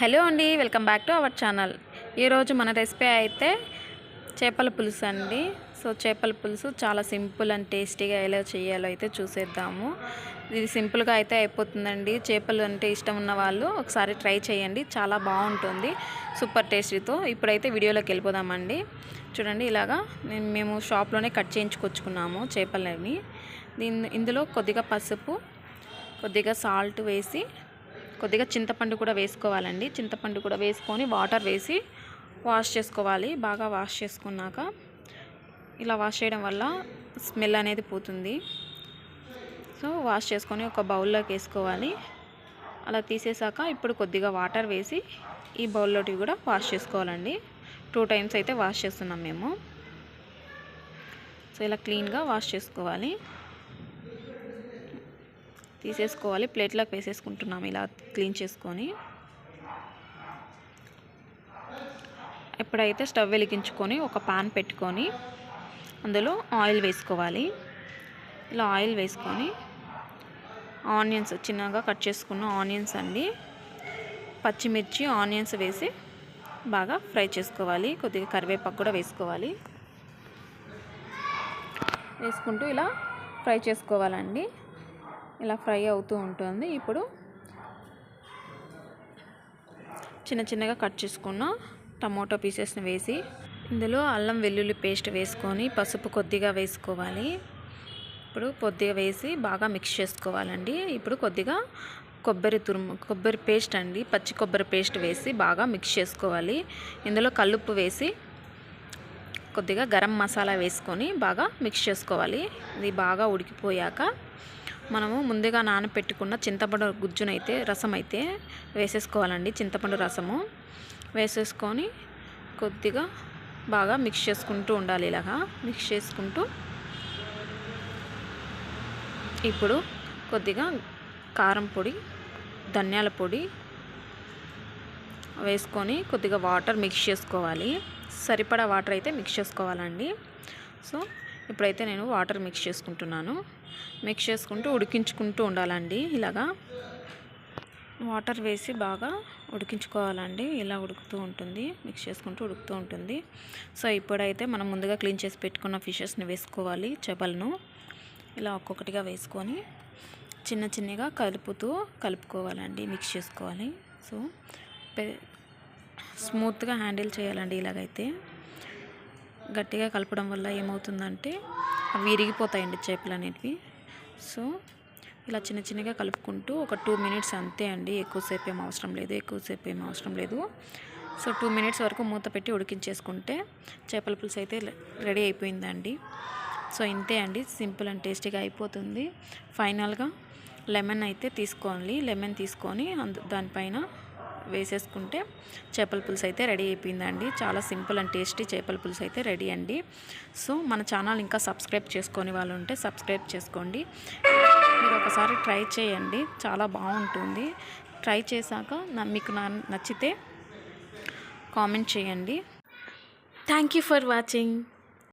Hello అండి welcome back to our channel. ఈరోజు మన రెసిపీ అయితే చేపల పులుసు అండి. సో చేపల పులుసు చాలా సింపుల్ అండ్ టేస్టీగా ఎలా చేయాలో అయితే చూసేద్దాము. ఇది సింపుల్గా అయితే అయిపోతుందండి. చేపలు అంటే ఇష్టం ఉన్న వాళ్ళు ఒకసారి ట్రై చేయండి. చాలా బాగుంటుంది. సూపర్ టేస్టీతో ఇప్పుడైతే వీడియోలోకి వెళ్ళిపోదామండి. చూడండి ఇలాగా మేము షాప్లోనే కట్ చేయించుకొచ్చుకున్నాము చేపలని దీని ఇందులో కొద్దిగా పసుపు కొద్దిగా సాల్ట్ వేసి కొద్దిగా చింతపండు కూడా వేసుకోవాలండి. చింతపండు కూడా వేసుకొని వాటర్ వేసి వాష్ చేసుకోవాలి. బాగా వాష్ చేసుకున్నాక ఇలా వాష్ చేయడం వల్ల స్మెల్ అనేది పోతుంది. సో వాష్ చేసుకొని ఒక బౌల్లోకి వేసుకోవాలి. అలా తీసేసాక ఇప్పుడు కొద్దిగా వాటర్ వేసి ఈ బౌల్లోకి కూడా వాష్ చేసుకోవాలండి. టూ టైమ్స్ అయితే వాష్ చేస్తున్నాం మేము. సో ఇలా క్లీన్గా వాష్ చేసుకోవాలి. తీసేసుకోవాలి. ప్లేట్లోకి వేసేసుకుంటున్నాము ఇలా క్లీన్ చేసుకొని. ఎప్పుడైతే స్టవ్ వెలిగించుకొని ఒక పాన్ పెట్టుకొని అందులో ఆయిల్ వేసుకోవాలి. ఇలా ఆయిల్ వేసుకొని ఆనియన్స్ చిన్నగా కట్ చేసుకున్న ఆనియన్స్ అండి. పచ్చిమిర్చి ఆనియన్స్ వేసి బాగా ఫ్రై చేసుకోవాలి. కొద్దిగా కరివేపాకు కూడా వేసుకోవాలి. వేసుకుంటూ ఇలా ఫ్రై చేసుకోవాలండి. ఇలా ఫ్రై అవుతూ ఉంటుంది. ఇప్పుడు చిన్న చిన్నగా కట్ చేసుకున్న టమోటో పీసెస్ని వేసి ఇందులో అల్లం వెల్లుల్లి పేస్ట్ వేసుకొని పసుపు కొద్దిగా వేసుకోవాలి. ఇప్పుడు కొద్దిగా వేసి బాగా మిక్స్ చేసుకోవాలండి. ఇప్పుడు కొద్దిగా కొబ్బరి తురుము కొబ్బరి పేస్ట్ అండి. పచ్చి కొబ్బరి పేస్ట్ వేసి బాగా మిక్స్ చేసుకోవాలి. ఇందులో కల్లుప్పు వేసి కొద్దిగా గరం మసాలా వేసుకొని బాగా మిక్స్ చేసుకోవాలి. ఇది బాగా ఉడికిపోయాక మనము ముందుగా నానపెట్టుకున్న చింతపండు గుజ్జునైతే రసం అయితే వేసేసుకోవాలండి చింతపండు రసము. వేసేసుకొని కొద్దిగా బాగా మిక్స్ చేసుకుంటూ ఉండాలి ఇలాగా. మిక్స్ చేసుకుంటూ ఇప్పుడు కొద్దిగా కారం పొడి ధనియాల పొడి వేసుకొని కొద్దిగా వాటర్ మిక్స్ చేసుకోవాలి. సరిపడా వాటర్ అయితే మిక్స్ చేసుకోవాలండి. సో ఇప్పుడైతే నేను వాటర్ మిక్స్ చేసుకుంటున్నాను. మిక్స్ చేసుకుంటూ ఉడికించుకుంటూ ఉండాలండి ఇలాగా. వాటర్ వేసి బాగా ఉడికించుకోవాలండి. ఇలా ఉడుకుతూ ఉంటుంది. మిక్స్ చేసుకుంటూ ఉడుకుతూ ఉంటుంది. సో ఇప్పుడైతే మనం ముందుగా క్లీన్ చేసి పెట్టుకున్న ఫిషెస్ని వేసుకోవాలి చేపలను. ఇలా ఒక్కొక్కటిగా వేసుకొని చిన్న చిన్నగా కలుపుతూ కలుపుకోవాలండి. మిక్స్ చేసుకోవాలి. సో స్మూత్గా హ్యాండిల్ చేయాలండి ఇలాగైతే. గట్టిగా కలపడం వల్ల ఏమవుతుందంటే అవి విరిగిపోతాయండి చేపలు అనేటివి. సో ఇలా చిన్న చిన్నగా కలుపుకుంటూ ఒక టూ మినిట్స్ అంతే అండి. ఎక్కువసేపు ఏం అవసరం లేదు ఎక్కువసేపు ఏం అవసరం లేదు. సో టూ మినిట్స్ వరకు మూత పెట్టి ఉడికించేసుకుంటే చేపల పులుసు అయితే రెడీ అయిపోయిందండి. సో ఇంతే అండి. సింపుల్ అండ్ టేస్టీగా అయిపోతుంది. ఫైనల్గా లెమన్ అయితే తీసుకోవాలి లెమన్ తీసుకొని అందు దానిపైన వేసేసుకుంటే చేపల పులుసు అయితే రెడీ అయిపోయిందండి. చాలా సింపుల్ అండ్ టేస్టీ చేపల పులుసు అయితే రెడీ అండి. సో మన ఛానల్ ఇంకా సబ్స్క్రైబ్ చేసుకొని వాళ్ళు ఉంటే సబ్స్క్రైబ్ చేసుకోండి. మీరు ఒకసారి ట్రై చేయండి. చాలా బాగుంటుంది. ట్రై చేశాక మీకు నచ్చితే కామెంట్ చేయండి. Thank you for watching